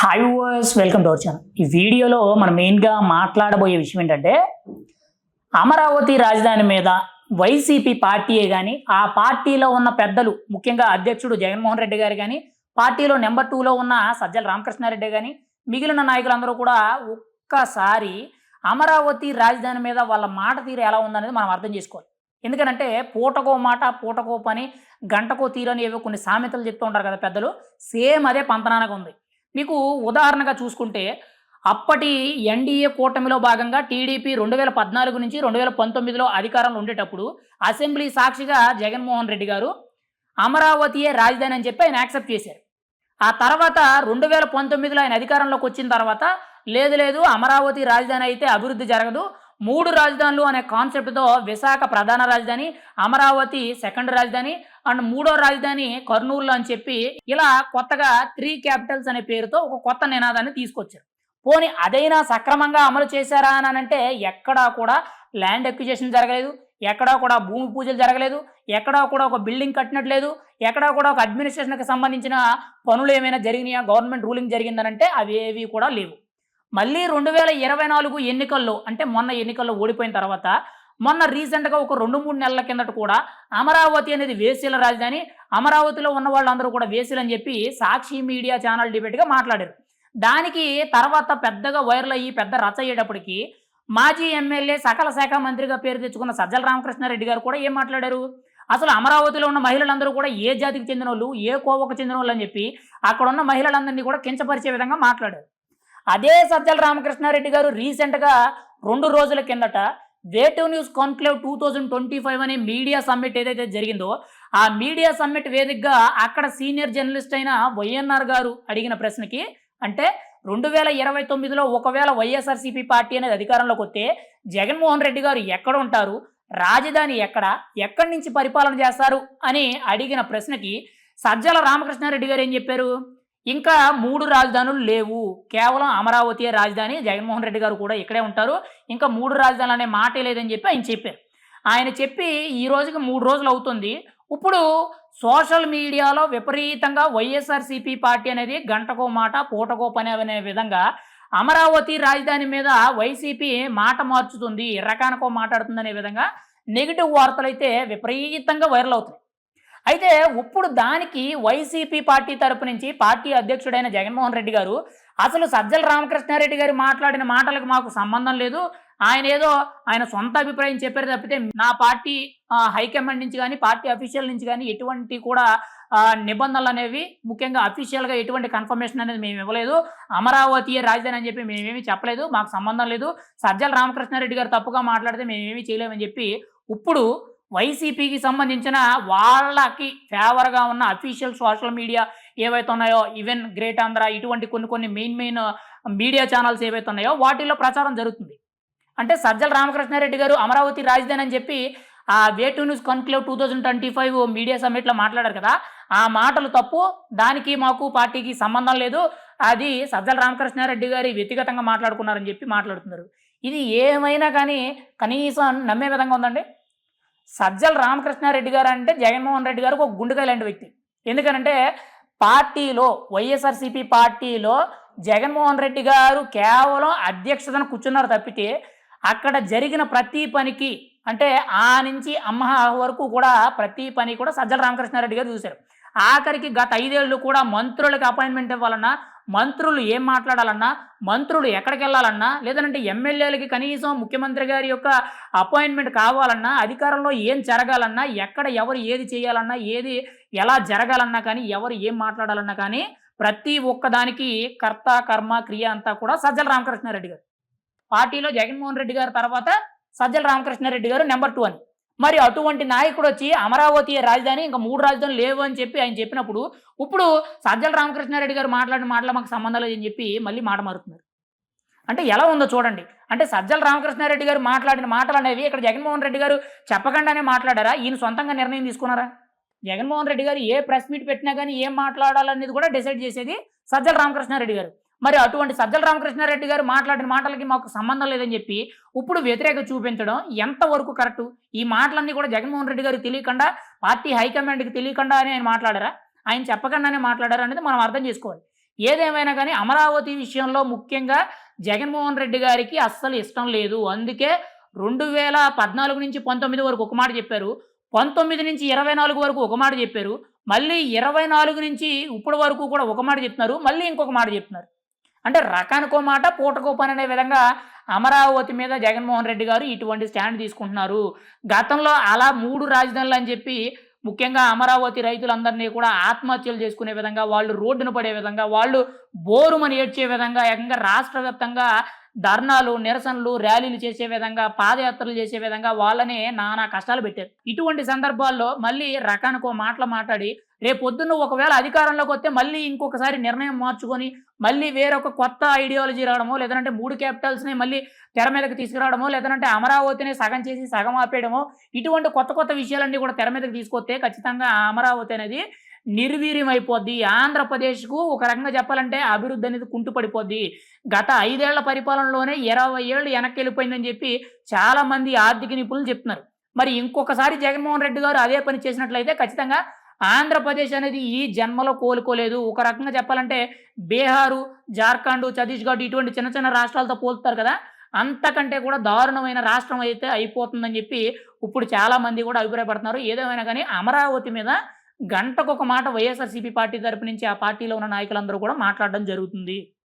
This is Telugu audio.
Hi viewers welcome to our channel ఈ వీడియోలో మనం మెయిన్గా మాట్లాడబోయే విషయం ఏంటంటే అమరావతి రాజధాని మీద వైసీపీ పార్టీయే కానీ ఆ పార్టీలో ఉన్న పెద్దలు ముఖ్యంగా అధ్యక్షుడు జగన్మోహన్ రెడ్డి గారు కానీ పార్టీలో నెంబర్ టూలో ఉన్న సజ్జల రామకృష్ణారెడ్డి కానీ మిగిలిన నాయకులందరూ కూడా ఒక్కసారి అమరావతి రాజధాని మీద వాళ్ళ మాట తీరు ఎలా ఉందనేది మనం అర్థం చేసుకోవాలి. ఎందుకంటే పూటకో మాట పూటకో పని గంటకో తీరు అని ఏవో కొన్ని సామెతలు చెప్తూ ఉంటారు కదా పెద్దలు. సేమ్ అదే పంతనానగా ఉంది. మీకు ఉదాహరణగా చూసుకుంటే అప్పటి ఎన్డీఏ కూటమిలో భాగంగా టీడీపీ రెండు వేల పద్నాలుగు నుంచి రెండు వేల పంతొమ్మిదిలో అధికారంలో ఉండేటప్పుడు అసెంబ్లీ సాక్షిగా జగన్మోహన్ రెడ్డి గారు అమరావతియే రాజధాని అని చెప్పి ఆయన యాక్సెప్ట్ చేశారు. ఆ తర్వాత రెండు వేల పంతొమ్మిదిలో ఆయన అధికారంలోకి వచ్చిన తర్వాత లేదు లేదు అమరావతి రాజధాని అయితే అభివృద్ధి జరగదు మూడు రాజధానులు అనే కాన్సెప్ట్తో విశాఖ ప్రధాన రాజధాని అమరావతి సెకండ్ రాజధాని అండ్ మూడో రాజధాని కర్నూలు అని చెప్పి ఇలా కొత్తగా త్రీ క్యాపిటల్స్ అనే పేరుతో ఒక కొత్త నినాదాన్ని తీసుకొచ్చారు. పోనీ అదైనా సక్రమంగా అమలు చేశారా అని అంటే ఎక్కడా కూడా ల్యాండ్ ఎక్విజేషన్ జరగలేదు ఎక్కడా కూడా భూమి పూజలు జరగలేదు ఎక్కడా కూడా ఒక బిల్డింగ్ కట్టినట్లేదు ఎక్కడా కూడా ఒక అడ్మినిస్ట్రేషన్కి సంబంధించిన పనులు ఏమైనా జరిగినాయా గవర్నమెంట్ రూలింగ్ జరిగిందనంటే అవి ఏవి కూడా లేవు. మళ్ళీ రెండు వేల ఇరవై నాలుగు ఎన్నికల్లో అంటే మొన్న ఎన్నికల్లో ఓడిపోయిన తర్వాత మొన్న రీసెంట్గా ఒక రెండు మూడు నెలల కిందట కూడా అమరావతి అనేది వేసీల రాజధాని. అమరావతిలో ఉన్న వాళ్ళందరూ కూడా వేసీలు అని చెప్పి సాక్షి మీడియా ఛానల్ డిబేట్గా మాట్లాడారు. దానికి తర్వాత పెద్దగా వైరల్ అయ్యి పెద్ద రచ అయ్యేటప్పటికి మాజీ ఎమ్మెల్యే సకల శాఖ మంత్రిగా పేరు తెచ్చుకున్న సజ్జల రామకృష్ణారెడ్డి గారు కూడా ఏం మాట్లాడారు? అసలు అమరావతిలో ఉన్న మహిళలందరూ కూడా ఏ జాతికి చెందిన వాళ్ళు ఏ కోవకు చెందిన వాళ్ళు అని చెప్పి అక్కడ ఉన్న మహిళలందరినీ కూడా కించపరిచే విధంగా మాట్లాడారు. అదే సజ్జల రామకృష్ణారెడ్డి గారు రీసెంట్గా రెండు రోజుల కిందట వేటివ్ news conclave two thousand twenty five అనే మీడియా సమ్మిట్ ఏదైతే జరిగిందో ఆ మీడియా సమ్మిట్ వేదికగా అక్కడ సీనియర్ జర్నలిస్ట్ అయిన వైఎన్ఆర్ గారు అడిగిన ప్రశ్నకి అంటే రెండు వేల ఇరవై తొమ్మిదిలో ఒకవేళ వైఎస్ఆర్సీపీ పార్టీ అనేది అధికారంలోకి వస్తే జగన్మోహన్ రెడ్డి గారు ఎక్కడ ఉంటారు రాజధాని ఎక్కడ ఎక్కడి నుంచి పరిపాలన చేస్తారు అని అడిగిన ప్రశ్నకి సజ్జల రామకృష్ణారెడ్డి గారు ఏం చెప్పారు? ఇంకా మూడు రాజధానులు లేవు. కేవలం అమరావతి రాజధాని జగన్మోహన్ రెడ్డి గారు కూడా ఇక్కడే ఉంటారు. ఇంకా మూడు రాజధానులు అనే మాటే లేదని చెప్పి ఆయన చెప్పారు. ఆయన చెప్పి ఈ రోజుకి మూడు రోజులు అవుతుంది. ఇప్పుడు సోషల్ మీడియాలో విపరీతంగా వైఎస్ఆర్సీపీ పార్టీ అనేది గంటకో మాట పూటకో పని అనే విధంగా అమరావతి రాజధాని మీద వైసీపీ మాట మార్చుతుంది. ఎర్రకానకో మాట్లాడుతుంది అనే విధంగా నెగిటివ్ వార్తలు అయితే విపరీతంగా వైరల్ అవుతున్నాయి. అయితే ఇప్పుడు దానికి వైసీపీ పార్టీ తరపు నుంచి పార్టీ అధ్యక్షుడైన జగన్మోహన్ రెడ్డి గారు అసలు సజ్జల రామకృష్ణారెడ్డి గారు మాట్లాడిన మాటలకు మాకు సంబంధం లేదు. ఆయన ఏదో ఆయన సొంత అభిప్రాయం చెప్పారు తప్పితే నా పార్టీ హైకమాండ్ నుంచి కానీ పార్టీ అఫీషియల్ నుంచి కానీ ఎటువంటి కూడా నిబంధనలు అనేవి ముఖ్యంగా అఫీషియల్గా ఎటువంటి కన్ఫర్మేషన్ అనేది మేము ఇవ్వలేదు. అమరావతి రాజధాని అని చెప్పి మేమేమీ చెప్పలేదు. మాకు సంబంధం లేదు. సజ్జల రామకృష్ణారెడ్డి గారు తప్పుగా మాట్లాడితే మేమేమీ చేయలేమని చెప్పి ఇప్పుడు వైసీపీకి సంబంధించిన వాళ్ళకి ఫేవర్గా ఉన్న అఫీషియల్ సోషల్ మీడియా ఏవైతే ఉన్నాయో ఈవెన్ గ్రేట్ ఆంధ్ర ఇటువంటి కొన్ని కొన్ని మెయిన్ మెయిన్ మీడియా ఛానల్స్ ఏవైతే ఉన్నాయో వాటిల్లో ప్రచారం జరుగుతుంది. అంటే సజ్జల రామకృష్ణారెడ్డి గారు అమరావతి రాజధాని అని చెప్పి ఆ way to news conclave two thousand twenty five media సమ్మిట్లో మాట్లాడారు కదా ఆ మాటలు తప్పు దానికి మాకు పార్టీకి సంబంధం లేదు అది సజ్జల రామకృష్ణారెడ్డి గారి వ్యక్తిగతంగా మాట్లాడుకున్నారని చెప్పి మాట్లాడుతున్నారు. ఇది ఏమైనా కానీ కనీసం నమ్మే విధంగా ఉందండి? సజ్జల రామకృష్ణారెడ్డి గారు అంటే జగన్మోహన్ రెడ్డి గారు ఒక గుండెకాయ లాంటి వ్యక్తి. ఎందుకనంటే పార్టీలో వైఎస్ఆర్సీపీ పార్టీలో జగన్మోహన్ రెడ్డి గారు కేవలం అధ్యక్షతను కూర్చున్నారు తప్పితే అక్కడ జరిగిన ప్రతి పనికి అంటే ఆ నుంచి అమ్మ వరకు కూడా ప్రతి పని కూడా సజ్జల రామకృష్ణారెడ్డి గారు చూశారు. ఆఖరికి గత ఐదేళ్ళు కూడా మంత్రులకు అపాయింట్మెంట్ ఇవ్వాలన్నా మంత్రులు ఏం మాట్లాడాలన్నా మంత్రులు ఎక్కడికి వెళ్ళాలన్నా లేదంటే ఎమ్మెల్యేలకి కనీసం ముఖ్యమంత్రి గారి యొక్క అపాయింట్మెంట్ కావాలన్నా అధికారంలో ఏం జరగాలన్నా ఎక్కడ ఎవరు ఏది చేయాలన్నా ఏది ఎలా జరగాలన్నా కానీ ఎవరు ఏం మాట్లాడాలన్నా కానీ ప్రతి ఒక్కదానికి కర్త కర్మ క్రియ అంతా కూడా సజ్జల రామకృష్ణారెడ్డి గారు. పార్టీలో జగన్మోహన్ రెడ్డి గారు తర్వాత సజ్జల రామకృష్ణారెడ్డి గారు నెంబర్ టూ అని. మరి అటువంటి నాయకుడు వచ్చి అమరావతి రాజధాని ఇంకా మూడు రాజధానులు లేవు అని చెప్పి ఆయన చెప్పినప్పుడు ఇప్పుడు సజ్జల రామకృష్ణారెడ్డి గారు మాట్లాడిన మాటలు మాకు సంబంధం లేదని చెప్పి మళ్ళీ మాట మారుతున్నారు. అంటే ఎలా ఉందో చూడండి. అంటే సజ్జల రామకృష్ణారెడ్డి గారు మాట్లాడిన మాటలు అనేవి ఇక్కడ జగన్మోహన్ రెడ్డి గారు చెప్పకుండానే మాట్లాడారా? ఈయన సొంతంగా నిర్ణయం తీసుకున్నారా? జగన్మోహన్ రెడ్డి గారు ఏ ప్రెస్ మీట్ పెట్టినా కానీ ఏం మాట్లాడాలనేది కూడా డిసైడ్ చేసేది సజ్జల రామకృష్ణారెడ్డి గారు. మరి అటువంటి సజ్జల రామకృష్ణారెడ్డి గారు మాట్లాడిన మాటలకి మాకు సంబంధం లేదని చెప్పి ఇప్పుడు వ్యతిరేక చూపించడం ఎంతవరకు కరెక్ట్? ఈ మాటలన్నీ కూడా జగన్మోహన్ రెడ్డి గారికి తెలియకుండా పార్టీ హైకమాండ్కి తెలియకుండా అని ఆయన మాట్లాడారా? ఆయన చెప్పకుండానే మాట్లాడారా అనేది మనం అర్థం చేసుకోవాలి. ఏదేమైనా కానీ అమరావతి విషయంలో ముఖ్యంగా జగన్మోహన్ రెడ్డి గారికి అస్సలు ఇష్టం లేదు. అందుకే రెండు వేల పద్నాలుగు నుంచి పంతొమ్మిది వరకు ఒక మాట చెప్పారు. పంతొమ్మిది నుంచి ఇరవై నాలుగు వరకు ఒక మాట చెప్పారు. మళ్ళీ ఇరవై నాలుగు నుంచి ఇప్పటి వరకు కూడా ఒక మాట చెప్తున్నారు. మళ్ళీ ఇంకొక మాట చెప్తున్నారు. అంటే రకానికో మాట పూటకో పని అనే విధంగా అమరావతి మీద జగన్మోహన్ రెడ్డి గారు ఇటువంటి స్టాండ్ తీసుకుంటున్నారు. గతంలో అలా మూడు రాజధానులు అని చెప్పి ముఖ్యంగా అమరావతి రైతులందరినీ కూడా ఆత్మహత్యలు చేసుకునే విధంగా వాళ్ళు రోడ్డున పడే విధంగా వాళ్ళు బోరుమని ఏడ్చే విధంగా ఏకంగా రాష్ట్ర వ్యాప్తంగా ధర్నాలు నిరసనలు ర్యాలీలు చేసే విధంగా పాదయాత్రలు చేసే విధంగా వాళ్ళనే నానా కష్టాలు పెట్టారు. ఇటువంటి సందర్భాల్లో మళ్ళీ రకానికో మాటలు మాట్లాడి రేపు పొద్దున్న ఒకవేళ అధికారంలోకి వస్తే మళ్ళీ ఇంకొకసారి నిర్ణయం మార్చుకొని మళ్ళీ వేరొక కొత్త ఐడియాలజీ రావడమో లేదంటే మూడు క్యాపిటల్స్ని మళ్ళీ తెర మీదకి తీసుకురావడమో లేదంటే అమరావతిని సగం చేసి సగం ఆపేయడమో ఇటువంటి కొత్త కొత్త విషయాలన్నీ కూడా తెర మీదకి తీసుకొస్తే ఖచ్చితంగా అమరావతి అనేది నిర్వీర్యం అయిపోద్ది ఆంధ్రప్రదేశ్కు ఒక రకంగా చెప్పాలంటే అభివృద్ధి అనేది కుంటుపడిపోద్ది. గత ఐదేళ్ళ పరిపాలనలోనే ఇరవై ఏళ్ళు వెనక్కి వెళ్ళిపోయిందని చెప్పి చాలా మంది ఆర్థిక నిపుణులు చెప్తున్నారు. మరి ఇంకొకసారి జగన్మోహన్ రెడ్డి గారు అదే పని చేసినట్లయితే ఖచ్చితంగా ఆంధ్రప్రదేశ్ అనేది ఈ జన్మలో కోలుకోలేదు. ఒక రకంగా చెప్పాలంటే బీహారు జార్ఖండ్ ఛత్తీస్గఢ్ ఇటువంటి చిన్న చిన్న రాష్ట్రాలతో పోలుతారు కదా. అంతకంటే కూడా దారుణమైన రాష్ట్రం అయితే అయిపోతుందని చెప్పి ఇప్పుడు చాలా మంది కూడా అభిప్రాయపడుతున్నారు. ఏదేమైనా కానీ అమరావతి మీద గంటకొక మాట వైఎస్ఆర్సీపీ పార్టీ తరపు నుంచి ఆ పార్టీలో ఉన్న నాయకులందరూ కూడా మాట్లాడడం జరుగుతుంది.